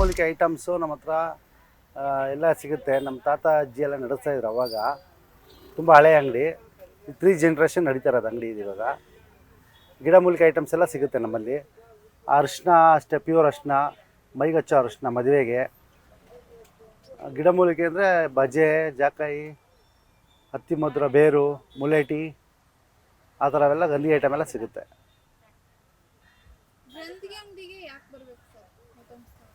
ಗಿಡಮೂಲಿಕೆ ಐಟಮ್ಸು ನಮ್ಮ ಹತ್ರ ಎಲ್ಲ ಸಿಗುತ್ತೆ. ನಮ್ಮ ತಾತ, ಅಜ್ಜಿ ಎಲ್ಲ ನಡೆಸ್ತಾ ಇದ್ರು ಅವಾಗ. ತುಂಬ ಹಳೆಯ ಅಂಗಡಿ. ತ್ರೀ ಜನ್ರೇಷನ್ ನಡೀತಾ ಇರೋದು ಅಂಗಡಿ ಇದು ಇವಾಗ. ಗಿಡಮೂಲಿಕೆ ಐಟಮ್ಸ್ ಎಲ್ಲ ಸಿಗುತ್ತೆ ನಮ್ಮಲ್ಲಿ. ಅರಿಶಿನ ಅಷ್ಟೇ ಪ್ಯೂರ್ ಅರಿಶಿನ ಮೈಗಚ್ಚೋ ಅರಿಶಿನ ಮದುವೆಗೆ. ಗಿಡಮೂಲಿಕೆ ಅಂದರೆ ಬಜೆ, ಜಾಕಾಯಿ, ಹತ್ತಿ ಮಧುರ, ಬೇರು, ಮುಲೇಟಿ, ಆ ಥರವೆಲ್ಲ ಗಂಧಿ ಐಟಮ್ ಎಲ್ಲ ಸಿಗುತ್ತೆ ಗ್ರಂಥಿಗೆ ಅಂಗಡಿಗೆ ಯಾಕೆ ಬರ್ಬೇಕು ಸರ್ ಐಟಮ್ಸ್ ಆ,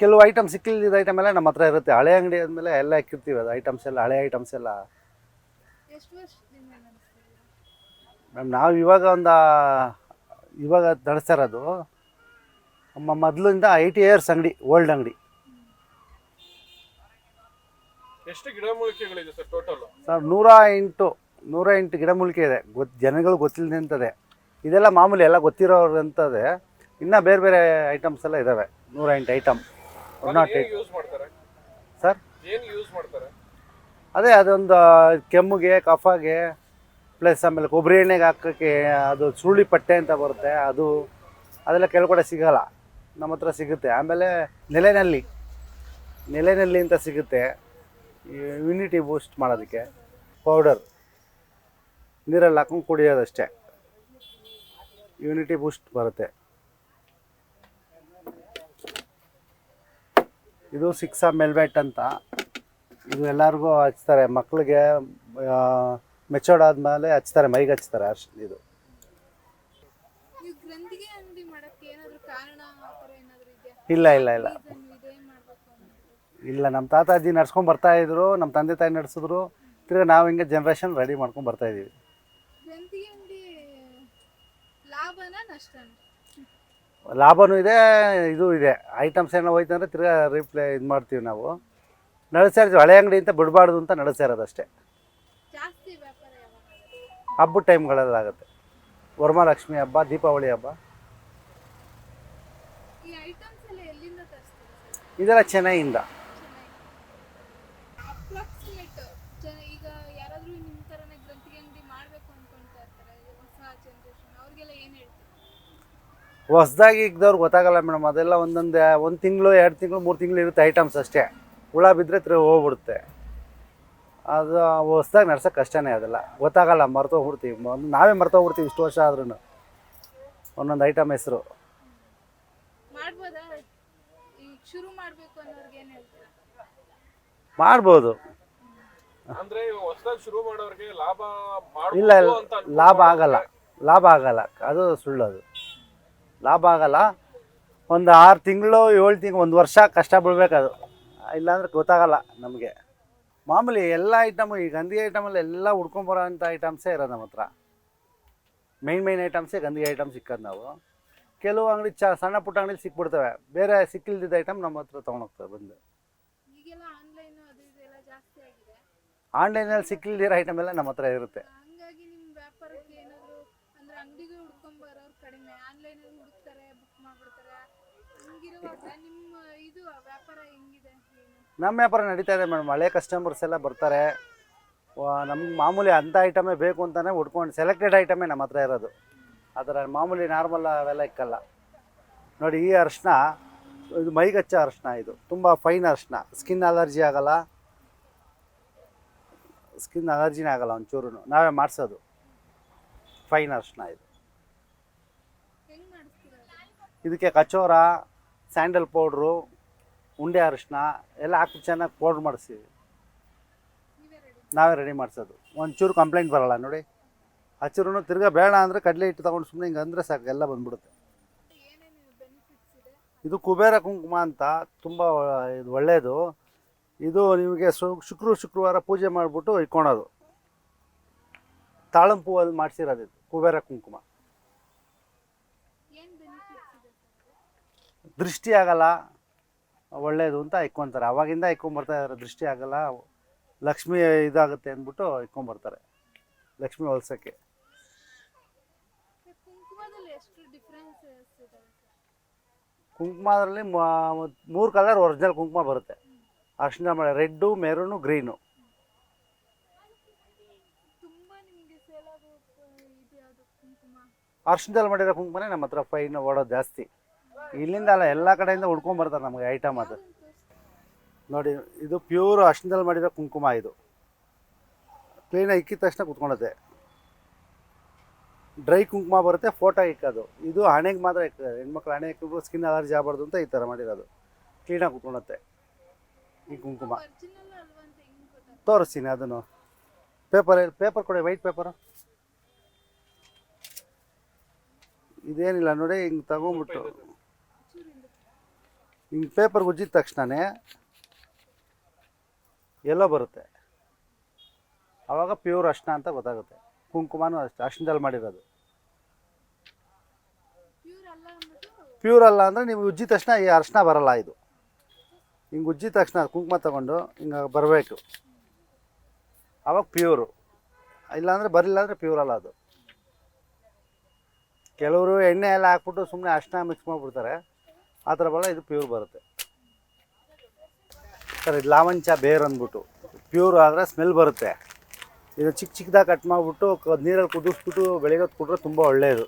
ಕೆಲವು ಐಟಮ್ ಸಿಕ್ಕಿಲ್ದಿದ್ದ ಐಟಮ್ ಎಲ್ಲ ನಮ್ಮ ಹತ್ರ ಇರುತ್ತೆ. ಹಳೆ ಅಂಗಡಿ ಆದಮೇಲೆ ಎಲ್ಲ ಇಕ್ಕಿರ್ತೀವಿ ಅದು. ಐಟಮ್ಸ್ ಎಲ್ಲ ಹಳೆ ಐಟಮ್ಸ್ ಎಲ್ಲ. ಮೇಡಮ್ ನಾವು ಇವಾಗ ಒಂದು ಇವಾಗ ನಡೆಸ್ತಾ ಇರೋದು ನಮ್ಮ ಮೊದಲಿಂದ ಐಟಿ ಇಯರ್ಸ್ ಅಂಗಡಿ ಓಲ್ಡ್ ಅಂಗಡಿ. ಎಷ್ಟು ಗಿಡಮೂಲಿಕೆಗಳಿದೆ ಸರ್ ಟೋಟಲ್ ಸರ್ ನೂರ ಎಂಟು ನೂರ ಎಂಟು ಗಿಡಮೂಲಿಕೆ ಇದೆ. ಗೊತ್ತು ಜನಗಳು ಗೊತ್ತಿಲ್ಲದಂಥದ್ದೇ ಇದೆಲ್ಲ ಮಾಮೂಲಿ ಎಲ್ಲ ಗೊತ್ತಿರೋರು ಅಂತದೆ ಇನ್ನೂ ಬೇರೆ ಬೇರೆ ಐಟಮ್ಸ್ ಎಲ್ಲ ಇದ್ದಾವೆ ನೂರ ಎಂಟು ಐಟಮ್. ನಾಟ್ ಏಟ್ ಯೂಸ್ ಮಾಡ್ತಾರೆ? ಸರ್ ಏನು ಯೂಸ್ ಮಾಡ್ತಾರೆ? ಅದೇ ಅದೊಂದು ಕೆಮ್ಮಿಗೆ ಕಫಗೆ ಪ್ಲಸ್ ಆಮೇಲೆ ಕೊಬ್ಬರಿ ಎಣ್ಣೆಗೆ ಹಾಕೋಕ್ಕೆ ಅದು ಸುರುಳಿ ಪಟ್ಟೆ ಅಂತ ಬರುತ್ತೆ. ಅದು ಅದೆಲ್ಲ ಕೆಲವು ಕಡೆ ಸಿಗಲ್ಲ. ನಮ್ಮ ಹತ್ರ ಸಿಗುತ್ತೆ. ಆಮೇಲೆ ನೆಲೆನಲ್ಲಿ ನೆಲೆನಲ್ಲಿ ಅಂತ ಸಿಗುತ್ತೆ. ಇಮ್ಯುನಿಟಿ ಬೂಸ್ಟ್ ಮಾಡೋದಕ್ಕೆ. ಪೌಡರ್ ನೀರಲ್ಲಿ ಹಾಕೊಂಡು ಕುಡಿಯೋದಷ್ಟೇ. ಇಮ್ಯುನಿಟಿ ಬೂಸ್ಟ್ ಬರುತ್ತೆ. ಇದು ಸಿಕ್ಸ್ ಮೆಲ್ವೆಟ್ ಅಂತ. ಇದು ಎಲ್ಲರಿಗೂ ಹಚ್ತಾರೆ. ಮಕ್ಕಳಿಗೆ ಮೆಚೋರ್ಡ್ ಆದಮೇಲೆ ಹಚ್ತಾರೆ ಮೈಗೆ ಹಚ್ತಾರೆ ಅಷ್ಟು ಇದು. ಇಲ್ಲ ಇಲ್ಲ ಇಲ್ಲ. ಇಲ್ಲ ನಮ್ಮ ತಾತಾಜಿ ನಡ್ಸ್ಕೊಂಡು ಬರ್ತಾ ಇದ್ರು ನಮ್ಮ ತಂದೆ ತಾಯಿ ನಡೆಸಿದ್ರು. ತಿರ್ಗ ನಾವು ಹಿಂಗೆ ಜನ್ರೇಷನ್ ರೆಡಿ ಮಾಡ್ಕೊಂಡು ಬರ್ತಾ ಇದೀವಿ. ಲಾಭನೂ ಇದೆ ಇದು ಇದೆ. ಐಟಮ್ಸ್ ಏನೋ ಹೋಯ್ತು ಅಂದರೆ ತಿರ್ಗಾ ರೀಪ್ಲೇ ಇದು ಮಾಡ್ತೀವಿ ನಾವು. ನಡೆಸ್ತಾ ಇರ್ತೀವಿ ಹಳೆ ಅಂಗಡಿ ಅಂತ ಬಿಡಬಾರ್ದು ಅಂತ ನಡೆಸ್ತಾ ಇರೋದು ಅಷ್ಟೇ? ಹಬ್ಬದ ಟೈಮ್ಗಳಲ್ಲಾಗುತ್ತೆ ವರಮಹಾಲಕ್ಷ್ಮಿ ಹಬ್ಬ ದೀಪಾವಳಿ ಹಬ್ಬ. ಇದೆಲ್ಲ ಚೆನ್ನೈಯಿಂದ. ಹೊಸ್ದಾಗಿ ಇದ್ದವ್ರಿಗೆ ಗೊತ್ತಾಗಲ್ಲ ಮೇಡಮ್. ಅದೆಲ್ಲ ಒಂದೊಂದು ಒಂದು ತಿಂಗಳು ಎರಡು ತಿಂಗಳು ಮೂರು ತಿಂಗಳು ಇರುತ್ತೆ ಐಟಮ್ಸ್ ಅಷ್ಟೇ. ಹುಳ ಬಿದ್ದರೆ ತಿರುಗಿ ಹೋಗ್ಬಿಡುತ್ತೆ. ಅದು ಹೊಸ್ದಾಗಿ ನಡ್ಸೋಕೆ ಕಷ್ಟನೇ ಅದೆಲ್ಲ. ಗೊತ್ತಾಗಲ್ಲ ಮರ್ತೋಗ್ಬಿಡ್ತೀವಿ. ಒಂದು ನಾವೇ ಮರ್ತೋಗ್ಬಿಡ್ತೀವಿ ಇಷ್ಟು ವರ್ಷ ಆದ್ರೂ ಒಂದೊಂದು ಐಟಮ್ ಹೆಸರು. ಮಾಡ್ಬೋದಾ? ಈಗ ಶುರು ಮಾಡಬೇಕು ಅನ್ನೋರ್ಗೆ ಏನು ಹೇಳ್ತೀರಾ? ಮಾಡ್ಬೋದು. ಅಂದ್ರೆ ಹೊಸದಾಗಿ ಶುರು ಮಾಡೋರಿಗೆ ಲಾಭ ಇಲ್ಲ ಲಾಭ ಆಗಲ್ಲ. ಲಾಭ ಆಗಲ್ಲ. ಅದು ಸುಳ್ಳು ಅದು ಲಾಭ ಆಗಲ್ಲ. ಒಂದು ಆರು ತಿಂಗಳು ಏಳು ತಿಂಗಳು ಒಂದು ವರ್ಷ ಕಷ್ಟ ಬೀಳ್ಬೇಕದು ಇಲ್ಲಾಂದ್ರೆ ಗೊತ್ತಾಗಲ್ಲ ನಮಗೆ. ಮಾಮೂಲಿ ಎಲ್ಲ ಐಟಮು ಈ ಗಂಧಿ ಐಟಮಲ್ಲಿ ಎಲ್ಲ ಹುಡ್ಕೊಂಬರೋ ಅಂಥ ಐಟಮ್ಸೇ ಇರೋದು ನಮ್ಮ ಹತ್ರ. ಮೈನ್ ಮೈನ್ ಐಟಮ್ಸೇ ಗಂಧಿ ಐಟಮ್ ಸಿಕ್ಕೋದು ನಾವು. ಕೆಲವು ಅಂಗಡಿ ಚ ಸಣ್ಣ ಪುಟ್ಟ ಅಂಗಡಿ ಸಿಕ್ಬಿಡ್ತವೆ. ಬೇರೆ ಸಿಕ್ಕಿಲ್ದಿದ್ದ ಐಟಮ್ ನಮ್ಮ ಹತ್ರ ತೊಗೊಂಡೋಗ್ತವೆ ಬಂದು. ಆನ್ಲೈನಲ್ಲಿ ಸಿಕ್ಕಿಲ್ದಿರೋ ಐಟಮ್ ಎಲ್ಲ ನಮ್ಮ ಹತ್ರ ಇರುತ್ತೆ ಹಂಗಾಗಿ ನಿಮ್ಮ ವ್ಯಾಪಾರಕ್ಕೆ ಏನಾದರೂ ಅಂದ್ರೆ ಅಂಗಡಿಗೆ ಹುಡ್ಕೊಂಬರೋರು ಕಡಿಮೆ ಆನ್ಲೈನಲ್ಲಿ ಹುಡುಕ್ತಾರೆ ಬುಕ್ ಮಾಡ್ಬಿಡ್ತಾರೆ ಹಂಗಿರುವಾಗ ನಿಮ್ಮ ಇದು ವ್ಯಾಪಾರ ಹೆಂಗಿದೆ ನಮ್ಮ ವ್ಯಾಪಾರ ನಡೀತಾ ಇದೆ ಮೇಡಮ್. ಹಳೆ ಕಸ್ಟಮರ್ಸ್ ಎಲ್ಲ ಬರ್ತಾರೆ. ನಮ್ಗೆ ಮಾಮೂಲಿ ಅಂಥ ಐಟಮೇ ಬೇಕು ಅಂತಲೇ ಉಟ್ಕೊಂಡು ಸೆಲೆಕ್ಟೆಡ್ ಐಟಮೇ ನಮ್ಮ ಹತ್ರ ಇರೋದು. ಆ ಥರ ಮಾಮೂಲಿ ನಾರ್ಮಲ್ ಅವೆಲ್ಲ ಇಕ್ಕಲ್ಲ. ನೋಡಿ ಈ ಅರಿಶಿನ ಇದು ಮೈಗಚ್ಚ ಅರಿಶಿನ ಇದು. ತುಂಬ ಫೈನ್ ಅರಿಶಿನ. ಸ್ಕಿನ್ ಅಲರ್ಜಿ ಆಗಲ್ಲ. ಸ್ಕಿನ್ ಅಲರ್ಜಿನೇ ಆಗಲ್ಲ ಒಂಚೂರು ನಾವೇ ಮಾಡಿಸೋದು. ಫೈನ್ ಅರಿಶಿನ ಇದು. ಇದಕ್ಕೆ ಕಚೋರ ಸ್ಯಾಂಡಲ್ ಪೌಡ್ರು, ಉಂಡೆ ಅರಿಶಿನ ಎಲ್ಲ ಹಾಕಿ ಚೆನ್ನಾಗಿ ಪೌಡ್ರ್ ಮಾಡಿಸ್ತೀವಿ ನೀವೇ ರೆಡಿ ಮಾಡಿಸೋದು. ಒಂಚೂರು ಕಂಪ್ಲೇಂಟ್ ಬರೋಲ್ಲ ನೋಡಿ. ಹಚ್ಚಿರೂ ತಿರ್ಗಾ ಬೇಡ ಅಂದರೆ ಕಡಲೆ ಹಿಟ್ಟು ತೊಗೊಂಡು ಸುಮ್ಮನೆ ಹಿಂಗೆ ಅಂದರೆ ಸಾಕು, ಎಲ್ಲ ಬಂದ್ಬಿಡುತ್ತೆ. ಇದೆ ಕುಬೇರ ಕುಂಕುಮ ಅಂತ ತುಂಬ ಇದು ಒಳ್ಳೆಯದು ಇದು ನಿಮಗೆ ಶುಕ್ರ, ಶುಕ್ರವಾರ ಪೂಜೆ ಮಾಡಿಬಿಟ್ಟು ಇಟ್ಕೊಳೋದು. ತಾಳಂಪು ಅಲ್ಲಿ ಮಾಡಿಸಿರೋದು ಇದು, ಕುಬೇರ ಕುಂಕುಮ ಏನು ಬೆನಿಫಿಟ್ಸ್ ಇದೆ ಸರ್ ದೃಷ್ಟಿ ಆಗಲ್ಲ ಒಳ್ಳೆಯದು ಅಂತ ಇಕ್ಕೊಂತಾರೆ ಅವಾಗಿಂದ ಇಕ್ಕೊಂಬರ್ತಾ ಇದ್ದಾರೆ ದೃಷ್ಟಿ ಆಗಲ್ಲ ಲಕ್ಷ್ಮಿ ಇದಾಗುತ್ತೆ ಅಂದ್ಬಿಟ್ಟು ಇಕ್ಕೊಂಬರ್ತಾರೆ ಲಕ್ಷ್ಮಿ ಹೊಲ್ಸೋಕ್ಕೆ. ಕುಂಕುಮದಲ್ಲಿ ಮೂರು ಕಲರ್ ಒರಿಜಿನಲ್ ಕುಂಕುಮ ಬರುತ್ತೆ. ಅರ್ಶಿನ ಮಳೆ ರೆಡ್ಡು ಮೆರೂನು ಗ್ರೀನು. ಅರ್ಶಿನದಲ್ಲಿ ಮಾಡಿರೋ ಕುಂಕುಮನೇ ನಮ್ಮ ಹತ್ರ ಫೈನ್ ಓಡೋದು ಜಾಸ್ತಿ. ಇಲ್ಲಿಂದ ಅಲ್ಲ ಎಲ್ಲ ಕಡೆಯಿಂದ ಹುಡ್ಕೊಂಡ್ ಬರ್ತಾರೆ ನಮಗೆ ಐಟಮ್ ಅದು. ನೋಡಿ, ಇದು ಪ್ಯೂರ್ ಅರ್ಶಿನದಲ್ಲಿ ಮಾಡಿರೋ ಕುಂಕುಮ ಇದು. ಕ್ಲೀನಾಗಿ ಇಕ್ಕಿದ ತಕ್ಷಣ ಕುತ್ಕೊಳುತ್ತೆ ಡ್ರೈ ಕುಂಕುಮ ಬರುತ್ತೆ ಫೋಟೋ ಇಕ್ಕೋದು. ಇದು ಹಣೆಗೆ ಮಾತ್ರ ಇಕ್ಕಿದೆ. ಹೆಣ್ಮಕ್ಳು ಹಣೆ ಇಕ್ಕಿದ್ರು ಸ್ಕಿನ್ ಅಲರ್ಜಿ ಆಗ್ಬಾರ್ದು ಅಂತ ಈ ಥರ ಮಾಡಿರೋದು. ಕ್ಲೀನಾಗಿ ಕುತ್ಕೊಳುತ್ತೆ ಈ ಕುಂಕುಮ. ತೋರಿಸ್ತೀನಿ ಅದನ್ನು. ಪೇಪರ್ ಪೇಪರ್ ಕೊಡಿ ವೈಟ್ ಪೇಪರು ಇದೇನಿಲ್ಲ, ನೋಡಿ ಹಿಂಗೆ ತಗೊಂಬಿಟ್ಟು. ಹಿಂಗೆ ಪೇಪರ್ ಉಜ್ಜಿದ ತಕ್ಷಣವೇ ಎಲ್ಲ ಬರುತ್ತೆ. ಆವಾಗ ಪ್ಯೂರ್ ಅಷ್ಟ ಅಂತ ಗೊತ್ತಾಗುತ್ತೆ. ಕುಂಕುಮನೂ ಅಷ್ಟೇ ಅಷ್ಟದಲ್ಲಿ ಮಾಡಿರೋದು. ಪ್ಯೂರ್ ಅಲ್ಲ ಅಂದರೆ ನೀವು ಉಜ್ಜಿದ ತಕ್ಷಣ ಈ ಅರ್ಶಿನ ಬರಲ್ಲ ಇದು. ಹಿಂಗೆ ಉಜ್ಜಿದ ತಕ್ಷಣ ಕುಂಕುಮ ತಗೊಂಡು ಹಿಂಗೆ ಬರಬೇಕು. ಆವಾಗ ಪ್ಯೂರು ಇಲ್ಲಾಂದರೆ ಬರಲಿಲ್ಲ ಅಂದರೆ ಪ್ಯೂರ್ ಅಲ್ಲ ಅದು. ಕೆಲವರು ಎಣ್ಣೆ ಎಲ್ಲ ಹಾಕ್ಬಿಟ್ಟು ಸುಮ್ಮನೆ ಅರ್ಶಿನ ಮಿಕ್ಸ್ ಮಾಡಿಬಿಡ್ತಾರೆ. ಆ ಥರ ಬರಲ್ಲ ಇದು ಪ್ಯೂರ್ ಬರುತ್ತೆ. ಸರ್ ಇದು ಲಾವಂಚ ಬೇರ್ ಅಂದ್ಬಿಟ್ಟು. ಪ್ಯೂರ್ ಆದರೆ ಸ್ಮೆಲ್ ಬರುತ್ತೆ. ಇದು ಚಿಕ್ಕ ಚಿಕ್ಕದಾಗಿ ಕಟ್ ಮಾಡಿಬಿಟ್ಟು ನೀರಲ್ಲಿ ಕುದಿಸ್ಬಿಟ್ಟು ಬೆಳಿಗ್ಗೆ ಕುಟ್ರೆ ತುಂಬ ಒಳ್ಳೆಯದು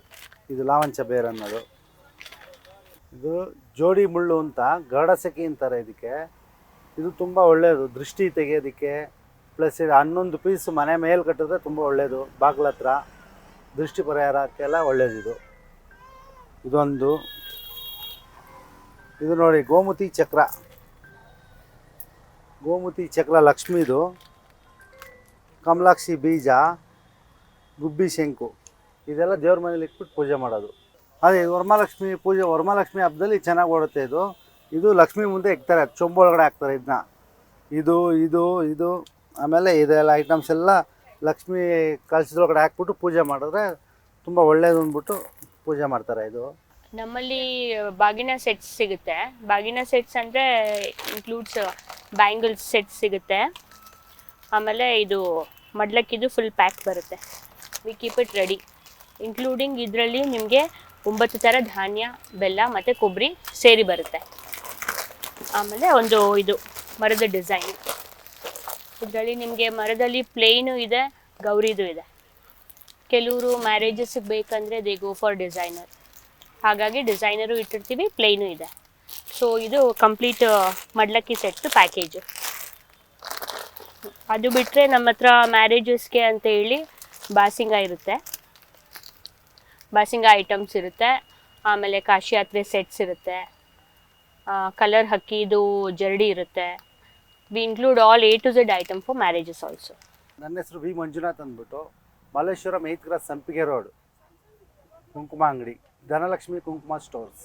ಇದು ಲಾವಂಚ ಬೇರ್ ಅನ್ನೋದು. ಇದು ಜೋಡಿ ಮುಳ್ಳು ಅಂತ ಗರಡಸೆಕಿ ಅಂತಾರೆ ಇದಕ್ಕೆ. ಇದು ತುಂಬ ಒಳ್ಳೆಯದು ದೃಷ್ಟಿ ತೆಗೆಯೋದಕ್ಕೆ ಪ್ಲಸ್ ಇದು ಹನ್ನೊಂದು ಪೀಸ್ ಮನೆ ಮೇಲೆ ಕಟ್ಟಿದ್ರೆ ತುಂಬ ಒಳ್ಳೆಯದು ಬಾಗ್ಲ ಹತ್ರ ದೃಷ್ಟಿ ಪರಿಹಾರಕ್ಕೆಲ್ಲ ಒಳ್ಳೆಯದಿದು ಇದು ಇದೊಂದು ಇದು ನೋಡಿ ಗೋಮತಿ ಚಕ್ರ. ಗೋಮತಿ ಚಕ್ರ ಲಕ್ಷ್ಮೀದು. ಕಮಲಾಕ್ಷಿ ಬೀಜ, ಗುಬ್ಬಿ ಶಂಕು. ಇದೆಲ್ಲ ದೇವ್ರ ಮನೇಲಿ ಇಟ್ಬಿಟ್ಟು ಪೂಜೆ ಮಾಡೋದು. ಅದೇ ವರಮಹಾಲಕ್ಷ್ಮಿ ಪೂಜೆ, ವರಮಹಾಲಕ್ಷ್ಮಿ ಹಬ್ಬದಲ್ಲಿ ಚೆನ್ನಾಗಿ ಓಡುತ್ತೆ ಇದು. ಇದು ಲಕ್ಷ್ಮಿ ಮುಂದೆ ಇಕ್ತಾರೆ, ಚೊಂಬು ಒಳಗಡೆ ಹಾಕ್ತಾರೆ ಇದನ್ನ. ಇದು ಇದು ಇದು. ಆಮೇಲೆ ಇದೆಲ್ಲ ಐಟಮ್ಸ್ ಎಲ್ಲ ಲಕ್ಷ್ಮಿ ಕಲಸದೊಳಗಡೆ ಹಾಕ್ಬಿಟ್ಟು ಪೂಜೆ ಮಾಡಿದ್ರೆ ತುಂಬ ಒಳ್ಳೇದು ಅಂದ್ಬಿಟ್ಟು ಪೂಜೆ ಮಾಡ್ತಾರೆ ಇದು. ನಮ್ಮಲ್ಲಿ ಬಾಗಿನ ಸೆಟ್ಸ್ ಸಿಗುತ್ತೆ. ಬಾಗಿನ ಸೆಟ್ಸ್ ಅಂದರೆ ಇನ್ಕ್ಲೂಡ್ಸ್ ಬ್ಯಾಂಗಲ್ಸ್ ಸೆಟ್ ಸಿಗುತ್ತೆ. ಆಮೇಲೆ ಇದು ಮಡ್ಲಕ್ಕಿದು ಫುಲ್ ಪ್ಯಾಕ್ ಬರುತ್ತೆ. We keep it ready including ಇದರಲ್ಲಿ ನಿಮಗೆ ಒಂಬತ್ತು ಥರ ಧಾನ್ಯ, ಬೆಲ್ಲ ಮತ್ತು ಕೊಬ್ಬರಿ ಸೇರಿ ಬರುತ್ತೆ. ಆಮೇಲೆ ಒಂದು ಇದು ಮರದ ಡಿಸೈನ್ ಇದರಲ್ಲಿ ನಿಮಗೆ ಮರದಲ್ಲಿ ಪ್ಲೇನು ಇದೆ, ಗೌರಿದು ಇದೆ. ಕೆಲವರು ಮ್ಯಾರೇಜಸ್ಗೆ ಬೇಕಂದರೆ ದೇ ಗೋ ಫಾರ್ ಡಿಸೈನರ್ ಹಾಗಾಗಿ ಡಿಸೈನರು ಇಟ್ಟಿರ್ತೀವಿ ಪ್ಲೇನು ಇದೆ. ಸೊ ಇದು ಕಂಪ್ಲೀಟ್ ಮಡ್ಲಕ್ಕಿ ಸೆಟ್ ಪ್ಯಾಕೇಜು ಅದು ಬಿಟ್ಟರೆ ನಮ್ಮ ಹತ್ರ ಮ್ಯಾರೇಜಸ್ಗೆ ಅಂತ ಹೇಳಿ ಬಾಸಿಂಗ ಇರುತ್ತೆ. ಬಾಸಿಂಗ ಐಟಮ್ಸ್ ಇರುತ್ತೆ. ಆಮೇಲೆ ಕಾಶಿ ಯಾತ್ರೆ ಸೆಟ್ಸ್ ಇರುತ್ತೆ ಕಲರ್ ಹಕ್ಕಿದು ಜರಡಿ ಇರುತ್ತೆ. We include all A to Z item for marriages also ನನ್ನ ಹೆಸರು ವಿ ಮಂಜುನಾಥ್ ಅಂದ್ಬಿಟ್ಟು, ಮಲ್ಲೇಶ್ವರಂ ಏತ್ ಸಂಪಿಗೆ ರೋಡ್ ಕುಂಕುಮ ಅಂಗಡಿ. ధనలక్ష్మి కుంకుమ స్టోర్స్.